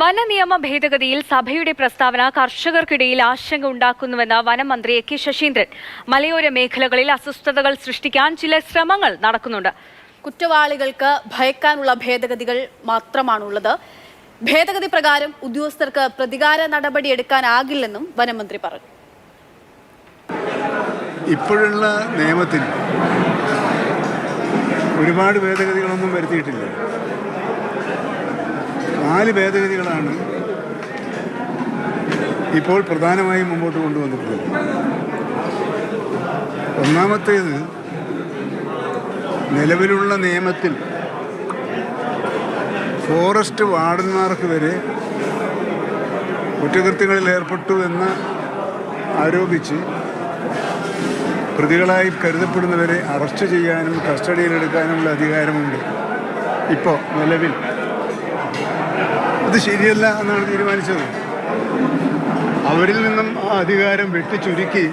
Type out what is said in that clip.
വനനിയമ ഭേദഗതിയിൽ സഭയുടെ പ്രസ്താവന കർഷകർക്കിടയിൽ ആശങ്ക ഉണ്ടാക്കുന്നുവെന്ന് വനമന്ത്രി എ കെ ശശീന്ദ്രൻ. മലയോര മേഖലകളിൽ അസ്വസ്ഥതകൾ സൃഷ്ടിക്കാൻ ചില ശ്രമങ്ങൾ നടക്കുന്നുണ്ട്. കുറ്റവാളികൾക്ക് ഭയക്കാനുള്ള ഭേദഗതികൾ മാത്രമാണുള്ളത്. ഭേദഗതി പ്രകാരം ഉദ്യോഗസ്ഥർക്ക് പ്രതികാര നടപടി എടുക്കാനാകില്ലെന്നും വനമന്ത്രി പറഞ്ഞു. ഇപ്പോഴുള്ള നിയമത്തിൽ ഒരുപാട് ഭേദഗതികളൊന്നും വരുത്തിയിട്ടില്ല. നാല് ഭേദഗതികളാണ് ഇപ്പോൾ പ്രധാനമായും മുമ്പോട്ട് കൊണ്ടുവന്നിട്ടുള്ളത്. ഒന്നാമത്തേത് നിലവിലുള്ള നിയമത്തിൽ ഫോറസ്റ്റ് വാർഡന്മാർക്ക് വരെ കുറ്റകൃത്യങ്ങളിൽ ഏർപ്പെട്ടു എന്ന് ആരോപിച്ച് പ്രതികളായി കരുതപ്പെടുന്നവരെ അറസ്റ്റ് ചെയ്യാനും കസ്റ്റഡിയിലെടുക്കാനുമുള്ള അധികാരമുണ്ട്. ഇപ്പോൾ നിലവിൽ അത് ശരിയല്ല എന്നാണ് തീരുമാനിച്ചത്. അവരിൽ നിന്നും ആ അധികാരം വെട്ടിച്ചുരുക്കി